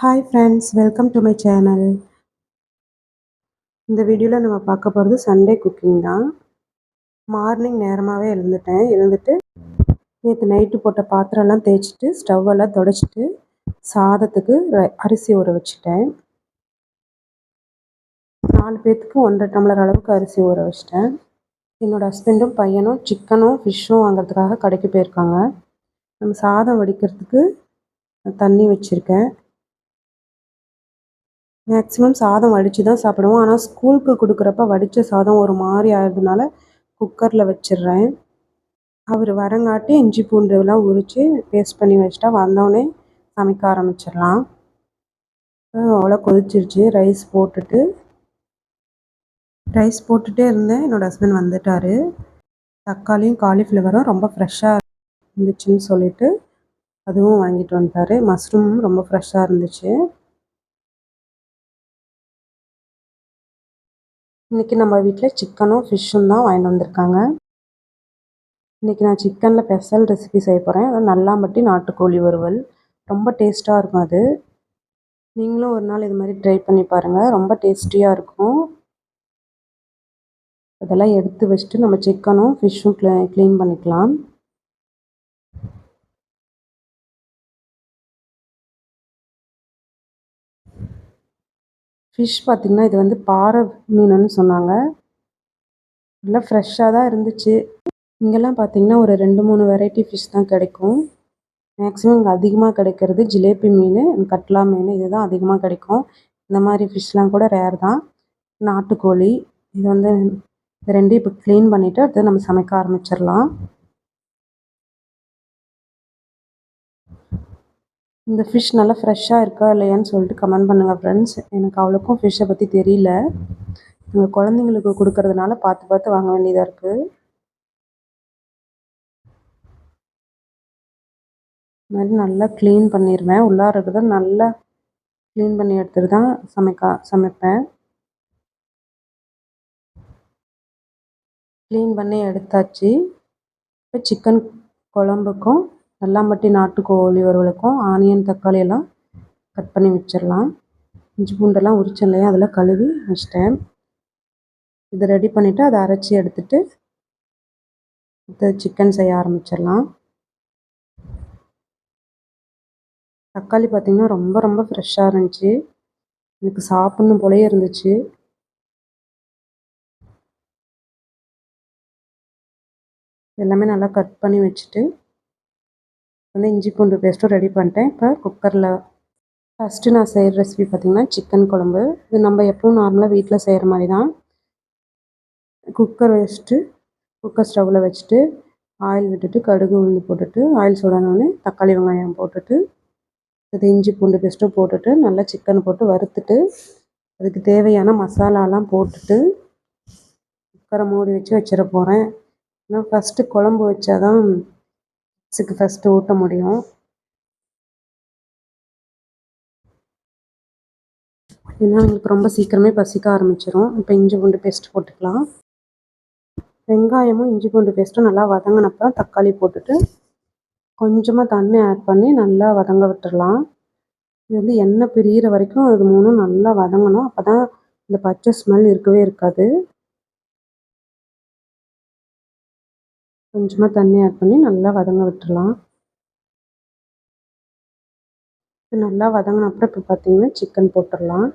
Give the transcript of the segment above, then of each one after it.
Hi friends welcome to my channel இந்த வீடியோவில் நம்ம பார்க்க போகிறது சண்டே குக்கிங் தான். மார்னிங் நேரமாகவே எழுந்துட்டேன். எழுந்துட்டு நேற்று நைட்டு போட்ட பாத்திரம்லாம் தேய்ச்சிட்டு ஸ்டவ்வெல்லாம் தொடச்சிட்டு சாதத்துக்கு அரிசி ஊற வச்சுட்டேன். நாலு பேர்த்துக்கு ஒன்றரை டம்ளர் அளவுக்கு அரிசி ஊற வச்சிட்டேன். என்னோடய ஹஸ்பண்டும் பையனும் சிக்கனும் ஃபிஷ்ஷும் வாங்குறதுக்காக கடைக்கு போயிருக்காங்க. நம்ம சாதம் வடிக்கிறதுக்கு தண்ணி வச்சுருக்கேன். மேக்ஸிமம் சாதம் வடித்து தான் சாப்பிடுவோம். ஆனால் ஸ்கூலுக்கு கொடுக்குறப்ப வடித்த சாதம் ஒரு மாதிரி ஆகிறதுனால குக்கரில் வச்சிடுறேன். அவர் வரங்காட்டி இஞ்சி பூண்டுலாம் உரித்து பேஸ்ட் பண்ணி வச்சுட்டா வந்தோடனே சமைக்க ஆரம்பிச்சிடலாம். அவ்வளோ கொதிச்சிருச்சு. ரைஸ் போட்டுட்டு ரைஸ் போட்டுகிட்டே இருந்தேன். என்னோடய ஹஸ்பண்ட் வந்துட்டார். தக்காளியும் காலிஃப்ளவரும் ரொம்ப ஃப்ரெஷ்ஷாக இருந்துச்சுன்னு சொல்லிவிட்டு அதுவும் வாங்கிட்டு வந்துட்டார். மஷ்ரூமும் ரொம்ப ஃப்ரெஷ்ஷாக இருந்துச்சு. இன்றைக்கி நம்ம வீட்டில் சிக்கனும் ஃபிஷ்ஷும் தான் வாங்கிட்டு வந்திருக்காங்க. இன்றைக்கி நான் சிக்கனில் ஸ்பெஷல் ரெசிபி செய்ய போகிறேன் அதாவது நல்லாம்பட்டி நாட்டுக்கோழி வறுவல். ரொம்ப டேஸ்ட்டாக இருக்கும் அது. நீங்களும் ஒரு நாள் இது மாதிரி ட்ரை பண்ணி பாருங்கள் ரொம்ப டேஸ்டியாக இருக்கும். அதெல்லாம் எடுத்து வச்சுட்டு நம்ம சிக்கனும் ஃபிஷ்ஷும் க்ளீ க்ளீன் பண்ணிக்கலாம். ஃபிஷ் பார்த்திங்கன்னா இது வந்து பாறை மீனுன்னு சொன்னாங்க. நல்லா ஃப்ரெஷ்ஷாக தான் இருந்துச்சு. இங்கெல்லாம் பார்த்திங்கன்னா ஒரு ரெண்டு மூணு வெரைட்டி ஃபிஷ் தான் கிடைக்கும். மேக்ஸிமம் இங்கே அதிகமாக கிடைக்கிறது ஜிலேபி மீன் கட்லா மீன் இது தான் அதிகமாக கிடைக்கும். இந்த மாதிரி ஃபிஷ்லாம் கூட ரேர் தான். நாட்டுக்கோழி இது வந்து ரெண்டையும் இப்போ க்ளீன் பண்ணிவிட்டு அடுத்து நம்ம சமைக்க ஆரம்பிச்சிடலாம். இந்த ஃபிஷ் நல்லா ஃப்ரெஷ்ஷாக இருக்கா இல்லையான்னு சொல்லிட்டு கமெண்ட் பண்ணுங்கள் ஃப்ரெண்ட்ஸ் எனக்கு அவ்வளோக்கும் ஃபிஷ்ஷை பற்றி தெரியல. எங்கள் குழந்தைங்களுக்கு கொடுக்கறதுனால பார்த்து பார்த்து வாங்க வேண்டியதாக இருக்குது மாதிரி நல்லா க்ளீன் பண்ணிடுவேன் உள்ளார இருக்கிறத நல்லா க்ளீன் பண்ணி எடுத்துகிட்டு தான் சமைக்க சமைப்பேன். க்ளீன் பண்ணி எடுத்தாச்சு. இப்போ சிக்கன் குழம்புக்கும் நல்லாம்பட்டி நாட்டுக்கோழி வறுவலுக்கும் ஆனியன் தக்காளி எல்லாம் கட் பண்ணி வச்சிடலாம் இஞ்சி பூண்டெல்லாம் உரிச்சேன் இல்லையா அதெல்லாம் கழுவி வச்சிட்டேன். இதை ரெடி பண்ணிவிட்டு அதை அரைச்சி எடுத்துட்டு சிக்கன் செய்ய ஆரம்பிச்சிடலாம் தக்காளி பார்த்திங்கன்னா ரொம்ப ரொம்ப ஃப்ரெஷ்ஷாக இருந்துச்சு. எனக்கு சாப்பிட்ணும் போலே இருந்துச்சு. எல்லாமே நல்லா கட் பண்ணி வச்சுட்டு வந்து இஞ்சி பூண்டு பேஸ்ட்டும் ரெடி பண்ணிட்டேன். இப்போ குக்கரில் ஃபஸ்ட்டு நான் செய்கிற ரெசிபி பார்த்திங்கன்னா சிக்கன் குழம்பு. இது நம்ம எப்பவும் நார்மலாக வீட்டில் செய்கிற மாதிரி தான் குக்கர் வச்சுட்டு குக்கர் ஸ்டவ்வில் வச்சுட்டு ஆயில் விட்டுட்டு கடுகு உளுந்து போட்டுட்டு ஆயில் சூடானோடனே தக்காளி வெங்காயம் போட்டுட்டு இது இஞ்சி பூண்டு பேஸ்ட்டும் போட்டுட்டு நல்லா சிக்கன் போட்டு வறுத்துட்டு அதுக்கு தேவையான மசாலாலாம் போட்டுட்டு குக்கரை மூடி வச்சு வச்சிட போகிறேன் ஏன்னா ஃபஸ்ட்டு குழம்பு வச்சாதான் கிட்ஸுக்கு ஃபஸ்ட்டு ஊட்ட முடியும். ஏன்னா அவங்களுக்கு ரொம்ப சீக்கிரமே பசிக்க ஆரம்பிச்சிடும் இப்போ இஞ்சி பூண்டு பேஸ்ட் போட்டுக்கலாம். வெங்காயமும் இஞ்சி பூண்டு பேஸ்ட்டும் நல்லா வதங்கினப்போ தக்காளி போட்டுட்டு கொஞ்சமாக தண்ணி ஆட் பண்ணி நல்லா வதங்க விட்டுடலாம் இது வந்து எண்ணெய் பிரியிற வரைக்கும் அது மூணும் நல்லா வதங்கணும். அப்போ தான் இந்த பச்சை ஸ்மெல் இருக்கவே இருக்காது. கொஞ்சமாக தண்ணி ஆட் பண்ணி நல்லா வதங்க விட்டுடலாம் இது நல்லா வதங்கின அப்புறம் இப்போ பார்த்தீங்கன்னா சிக்கன் போட்டுடலாம்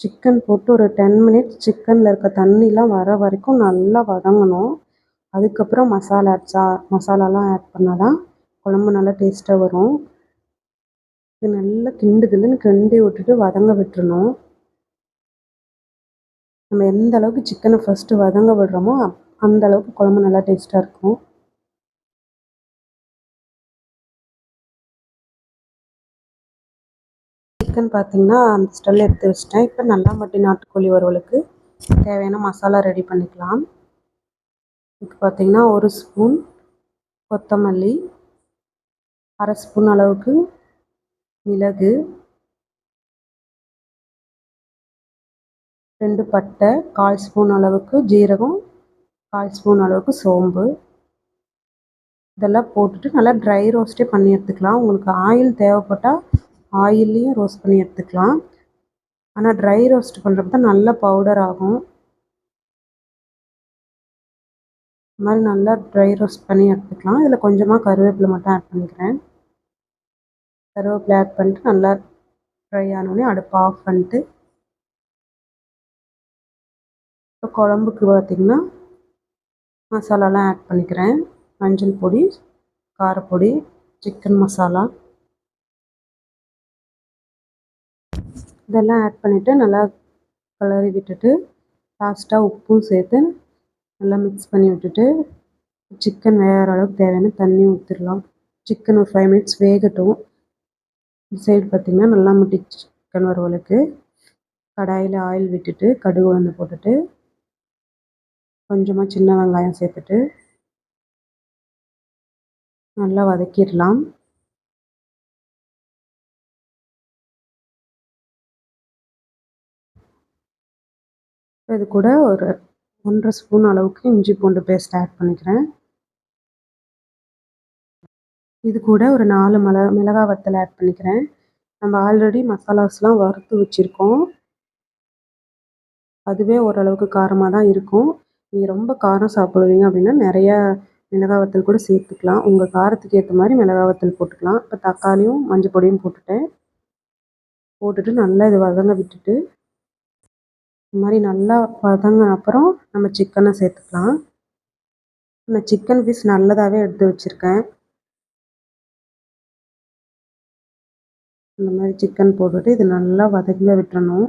சிக்கன் போட்டு ஒரு டென் மினிட்ஸ் சிக்கனில் இருக்க தண்ணிலாம் வர வரைக்கும் நல்லா வதங்கணும். அதுக்கப்புறம் மசாலா ஆட்ஸா மசாலாலாம் ஆட் பண்ணால் தான் குழம்பு நல்லா டேஸ்ட்டாக வரும். இது நல்லா கிண்டு கிண்டுன்னு கிண்டி விட்டுட்டு வதங்க விட்டுறணும். நம்ம எந்த அளவுக்கு சிக்கனை ஃபஸ்ட்டு வதங்க விடுறோமோ அந்த அளவுக்கு குழம்பு நல்லா டேஸ்ட்டாக இருக்கும். சிக்கன் பார்த்திங்கன்னா அந்த ஸ்டெல் எடுத்து வச்சிட்டேன். இப்போ நல்லா மட்டி நாட்டுக்கோழி வறுவலுக்கு தேவையான மசாலா ரெடி பண்ணிக்கலாம். இப்போ பார்த்திங்கன்னா ஒரு ஸ்பூன் கொத்தமல்லி அரை ஸ்பூன் அளவுக்கு மிளகு ரெண்டு பட்டை கால் ஸ்பூன் அளவுக்கு ஜீரகம் கால் ஸ்பூன் அளவுக்கு சோம்பு. இதெல்லாம் போட்டுட்டு நல்லா ட்ரை ரோஸ்ட்டே பண்ணி எடுத்துக்கலாம். உங்களுக்கு ஆயில் தேவைப்பட்டால் ஆயில்லையும் ரோஸ்ட் பண்ணி எடுத்துக்கலாம். ஆனால் ட்ரை ரோஸ்ட் பண்ணுறப்ப தான் நல்லா பவுடர் ஆகும். இந்த மாதிரி நல்லா ட்ரை ரோஸ்ட் பண்ணி எடுத்துக்கலாம். இதில் கொஞ்சமாக கருவேப்பிலை மட்டும் ஆட் பண்ணிக்கிறேன். கருவேப்பிலை ஆட் பண்ணிட்டு நல்லா ஃப்ரை ஆனோடனே அடுப்பு ஆஃப் பண்ணிட்டு இப்போ குழம்புக்கு பார்த்திங்கன்னா மசாலாலாம் ஆட் பண்ணிக்கிறேன். மஞ்சள் பொடி காரப்பொடி சிக்கன் மசாலா இதெல்லாம் ஆட் பண்ணிவிட்டு நல்லா கலரி விட்டுட்டு லாஸ்ட்டாக உப்பும் சேர்த்து நல்லா மிக்ஸ் பண்ணி விட்டுட்டு சிக்கன் வேகிற அளவுக்கு தேவையான தண்ணி ஊற்றிடலாம் சிக்கன் ஒரு ஃபைவ் மினிட்ஸ் வேகட்டும். இந்த சைடு பார்த்திங்கன்னா நல்லா முட்டி சிக்கன் வறுவலுக்கு. கடாயில் ஆயில் விட்டுட்டு கடுகு உளுந்து போட்டுட்டு கொஞ்சமாக சின்ன வெங்காயம் சேர்த்துட்டு நல்லா வதக்கிடலாம். இது கூட ஒரு ஒன்றரை ஸ்பூன் அளவுக்கு இஞ்சி பூண்டு பேஸ்ட் ஆட் பண்ணிக்கிறேன். இது கூட ஒரு நாலு மிள மிளகா வத்தல் ஆட் பண்ணிக்கிறேன். நம்ம ஆல்ரெடி மசாலாஸ்லாம் வறுத்து வச்சுருக்கோம். அதுவே ஓரளவுக்கு காரமாக தான் இருக்கும். நீங்கள் ரொம்ப காரம் சாப்பிடுவீங்க அப்படின்னா நிறையா மிளகா வத்தல் கூட சேர்த்துக்கலாம். உங்கள் காரத்துக்கு ஏற்ற மாதிரி மிளகா வத்தல் போட்டுக்கலாம். இப்போ தக்காளியும் மஞ்சள் பொடியும் போட்டுட்டேன். போட்டுட்டு நல்லா இது வதங்க விட்டுட்டு இந்த மாதிரி நல்லா வதங்கின அப்புறம் நம்ம சிக்கனை சேர்த்துக்கலாம். நான் சிக்கன் பீஸ் நல்லதாகவே எடுத்து வச்சுருக்கேன். இந்த மாதிரி சிக்கன் போட்டுட்டு இது நல்லா வதங்க விட்டுறணும்.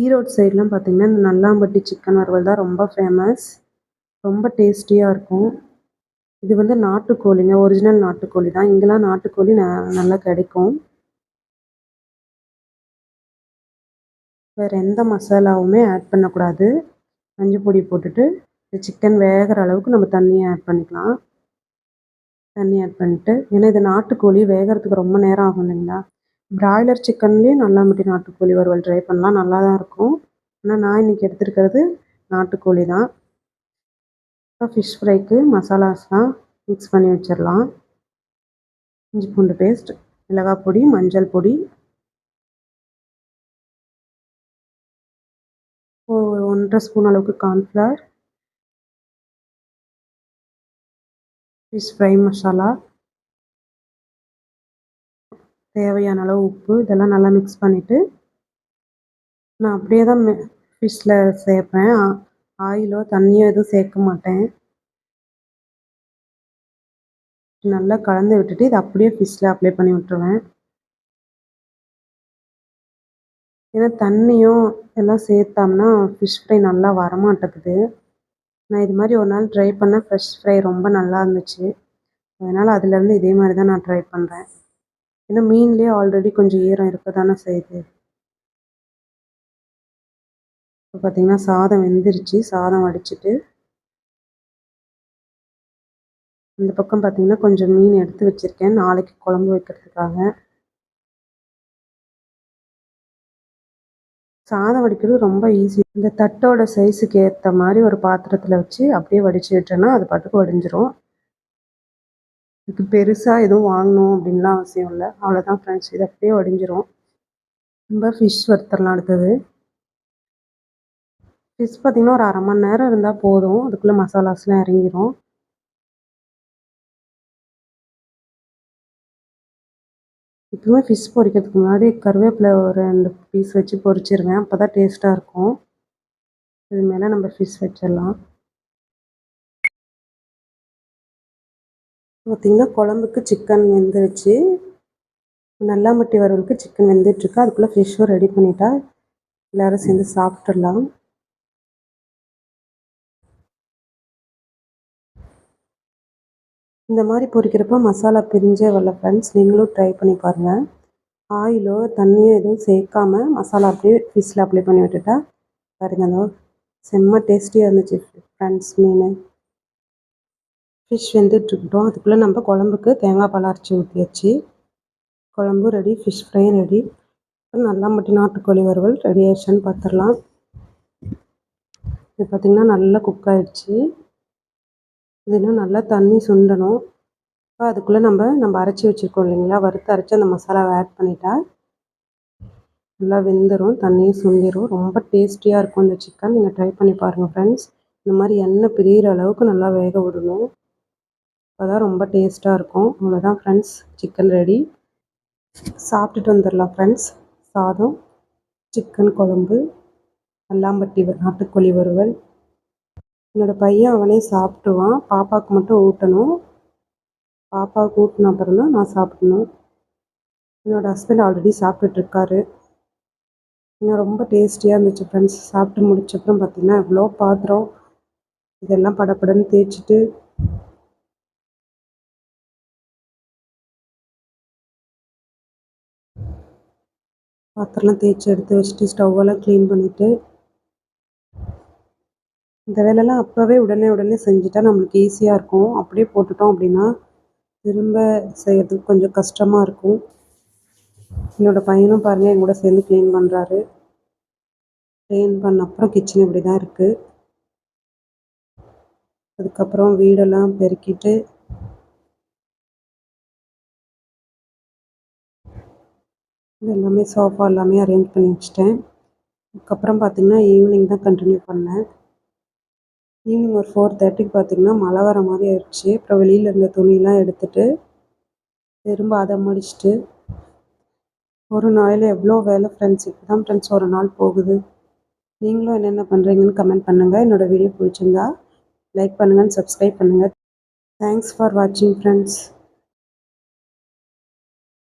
ஈரோடு சைட்லாம் பார்த்திங்கன்னா இந்த நல்லாம்பட்டி சிக்கன் வறுவல் தான் ரொம்ப ஃபேமஸ் ரொம்ப டேஸ்டியாக இருக்கும். இது வந்து நாட்டுக்கோழிங்க. ஒரிஜினல் நாட்டுக்கோழி தான். இங்கெல்லாம் நாட்டுக்கோழி ந நல்லா கிடைக்கும். வேறு எந்த மசாலாவுமே ஆட் பண்ணக்கூடாது. மஞ்சள் பொடி போட்டுட்டு இந்த சிக்கன் வேகிற அளவுக்கு நம்ம தண்ணியை ஆட் பண்ணிக்கலாம். தண்ணி ஆட் பண்ணிட்டு ஏன்னா இது நாட்டுக்கோழி வேகிறதுக்கு ரொம்ப நேரம் ஆகும் இல்லைங்களா? பிராய்லர் சிக்கன்லேயும் நல்லா மட்டும் நாட்டுக்கோழி வறுவல் ட்ரை பண்ணலாம். நல்லா தான் இருக்கும். ஆனால் நான் இன்றைக்கி எடுத்துருக்கிறது நாட்டுக்கோழி தான். இப்போ ஃபிஷ் ஃப்ரைக்கு மசாலாஸ்லாம் மிக்ஸ் பண்ணி வச்சிடலாம் இஞ்சி பூண்டு பேஸ்ட் மிளகாய் பொடி மஞ்சள் பொடி. ஒன்றரை ஸ்பூன் அளவுக்கு கார்ன்ஃப்ளவர் ஃபிஷ் ஃப்ரை மசாலா. தேவையான அளவு உப்பு இதெல்லாம் நல்லா மிக்ஸ் பண்ணிவிட்டு நான் அப்படியே தான் ஃபிஷ்ஷில் சேர்ப்பேன். ஆயிலோ தண்ணியோ எதுவும் சேர்க்க மாட்டேன். நல்லா கலந்து விட்டுட்டு இதை அப்படியே ஃபிஷ்ஷில் அப்ளை பண்ணி விட்டுருவேன். ஏன்னா தண்ணியும் எல்லாம் சேர்த்தோம்னா ஃபிஷ் ஃப்ரை நல்லா வரமாட்டேக்குது நான் இது மாதிரி ஒரு நாள் ட்ரை பண்ணேன். ஃப்ரெஷ் ஃப்ரை ரொம்ப நல்லா இருந்துச்சு. அதனால் அதுலேருந்து இதே மாதிரி தான் நான் ட்ரை பண்ணுறேன் ஏன்னா மீன்லேயே ஆல்ரெடி கொஞ்சம் ஈரம் இருக்க தானே செய்யுது. இப்போ பார்த்திங்கன்னா சாதம் வெந்துருச்சு. சாதம் வடிச்சிட்டு இந்த பக்கம் பார்த்திங்கன்னா கொஞ்சம் மீன் எடுத்து வச்சுருக்கேன். நாளைக்கு குழம்பு வைக்கிறதுக்காக. சாதம் வடிக்கிறது ரொம்ப ஈஸி இந்த தட்டோட சைஸுக்கு ஏற்ற மாதிரி ஒரு பாத்திரத்தில் வச்சு அப்படியே வடிச்சு விட்டோன்னா அது பாட்டுக்கு வடிஞ்சிரும். இதுக்கு பெருசாக எதுவும் வாங்கணும் அப்படின்லாம் அவசியம் இல்லை. அவ்வளோதான் ஃப்ரெண்ட்ஸ் இது அப்படியே வடிஞ்சிரும். ரொம்ப ஃபிஷ் வறுத்தரலாம் அடுத்தது. ஃபிஷ் பார்த்திங்கன்னா ஒரு அரை மணி நேரம் இருந்தால் போதும். அதுக்குள்ளே மசாலாஸ்லாம் இறங்கிரும். எப்பவுமே ஃபிஷ் பொரிக்கிறதுக்கு முன்னாடி கருவேப்பிலை ஒரு ரெண்டு பீஸ் வச்சு பொரிச்சிருவேன் அப்போ தான் டேஸ்ட்டாக இருக்கும். இது மேலே நம்ம ஃபிஷ் வச்சிடலாம் பார்த்திங்கன்னா குழம்புக்கு சிக்கன் வெந்துருச்சு. நல்லாமட்டி வறுவலுக்கு சிக்கன் வெந்துட்டுருக்கு. அதுக்குள்ளே ஃபிஷ்ஷும் ரெடி பண்ணிட்டா எல்லோரும் சேர்ந்து சாப்பிட்றலாம் இந்த மாதிரி பொரிக்கிறப்ப மசாலா பிரிஞ்சே வரல ஃப்ரெண்ட்ஸ் நீங்களும் ட்ரை பண்ணி பாருங்கள் ஆயிலோ தண்ணியோ எதுவும் சேர்க்காம மசாலா அப்படியே ஃபிஷ்ஷில் அப்ளை பண்ணி விட்டுட்டா பாருங்கள் அந்த செம்ம டேஸ்டியாக இருந்துச்சு ஃப்ரெண்ட்ஸ் மீன். ஃபிஷ் வெந்துட்டுருக்கட்டும். அதுக்குள்ளே நம்ம குழம்புக்கு தேங்காய் பால் அரைச்சி ஊற்றியாச்சு குழம்பு ரெடி ஃபிஷ் ஃப்ரையும் ரெடி நல்லா மட்டும் நாட்டுக்கோழி வறுவல் ரெடி ஆயிடுச்சான்னு பார்த்துடலாம் இது பார்த்திங்கன்னா நல்லா குக் ஆகிடுச்சு இது இன்னும் நல்லா தண்ணி சுண்டணும். இப்போ அதுக்குள்ளே நம்ம நம்ம அரைச்சி வச்சுருக்கோம் இல்லைங்களா? வறுத்து அரைச்சி அந்த மசாலாவை ஆட் பண்ணிட்டா நல்லா வெந்துடும் தண்ணியும் சுண்டிடும் ரொம்ப டேஸ்டியாக இருக்கும் இந்த சிக்கன் நீங்கள் ட்ரை பண்ணி பாருங்கள் ஃப்ரெண்ட்ஸ் இந்த மாதிரி எண்ணெய் பிரியிற அளவுக்கு நல்லா வேக விடணும். அப்போ தான் ரொம்ப டேஸ்ட்டாக இருக்கும். அவ்வளோதான் ஃப்ரெண்ட்ஸ் சிக்கன் ரெடி சாப்பிட்டுட்டு வந்துடலாம் ஃப்ரெண்ட்ஸ் சாதம் சிக்கன் குழம்பு அல்லாம்பட்டி நாட்டுக்கோழி வறுவல். என்னோடய பையன் அவனே சாப்பிடுவான் பாப்பாவுக்கு மட்டும் ஊட்டணும். பாப்பாவுக்கு ஊட்டின அப்புறம் தான் நான் சாப்பிடணும். என்னோடய ஹஸ்பண்ட் ஆல்ரெடி சாப்பிட்டுட்ருக்காரு இன்னும் ரொம்ப டேஸ்டியாக இருந்துச்சு ஃப்ரெண்ட்ஸ் சாப்பிட்டு முடிச்சப்பறம் பார்த்திங்கன்னா எவ்வளோ பாத்திரம் இதெல்லாம் படப்படன்னு தேய்ச்சிட்டு பாத்திரம்லாம் தேய்ச்சி எடுத்து வச்சுட்டு ஸ்டவ்வெல்லாம் க்ளீன் பண்ணிவிட்டு இந்த வேலைலாம் அப்போவே உடனே உடனே செஞ்சுட்டா நம்மளுக்கு ஈஸியாக இருக்கும். அப்படியே போட்டுட்டோம் அப்படின்னா திரும்ப செய்கிறதுக்கு கொஞ்சம் கஷ்டமாக இருக்கும். என்னோடய பையனும் பாருங்கள் என் கூட சேர்ந்து க்ளீன் பண்ணுறாரு க்ளீன் பண்ண அப்புறம் கிச்சன் இப்படி தான் இருக்குது அதுக்கப்புறம் வீடெல்லாம் பெருக்கிட்டு எல்லாமே சோஃபா எல்லாமே அரேஞ்ச் பண்ணி வச்சிட்டேன். அதுக்கப்புறம் பார்த்திங்கன்னா ஈவினிங் தான் கண்டினியூ பண்ணேன். ஈவினிங் ஒரு ஃபோர் தேர்ட்டிக்கு பார்த்திங்கன்னா மழை வர மாதிரி ஆயிடுச்சு. அப்புறம் வெளியில் இருந்த துணியெலாம் எடுத்துகிட்டு திரும்ப அதை முடிச்சுட்டு ஒரு நாளில் எவ்வளோ வேலை ஃப்ரெண்ட்ஸ் இப்போ தான் ஃப்ரெண்ட்ஸ் ஒரு நாள் போகுது. நீங்களும் என்னென்ன பண்ணுறீங்கன்னு கமெண்ட் பண்ணுங்கள் என்னோடய வீடியோ பிடிச்சிருந்தா லைக் பண்ணுங்கள் சப்ஸ்கிரைப் பண்ணுங்கள் தேங்க்ஸ் ஃபார் வாட்சிங் ஃப்ரெண்ட்ஸ்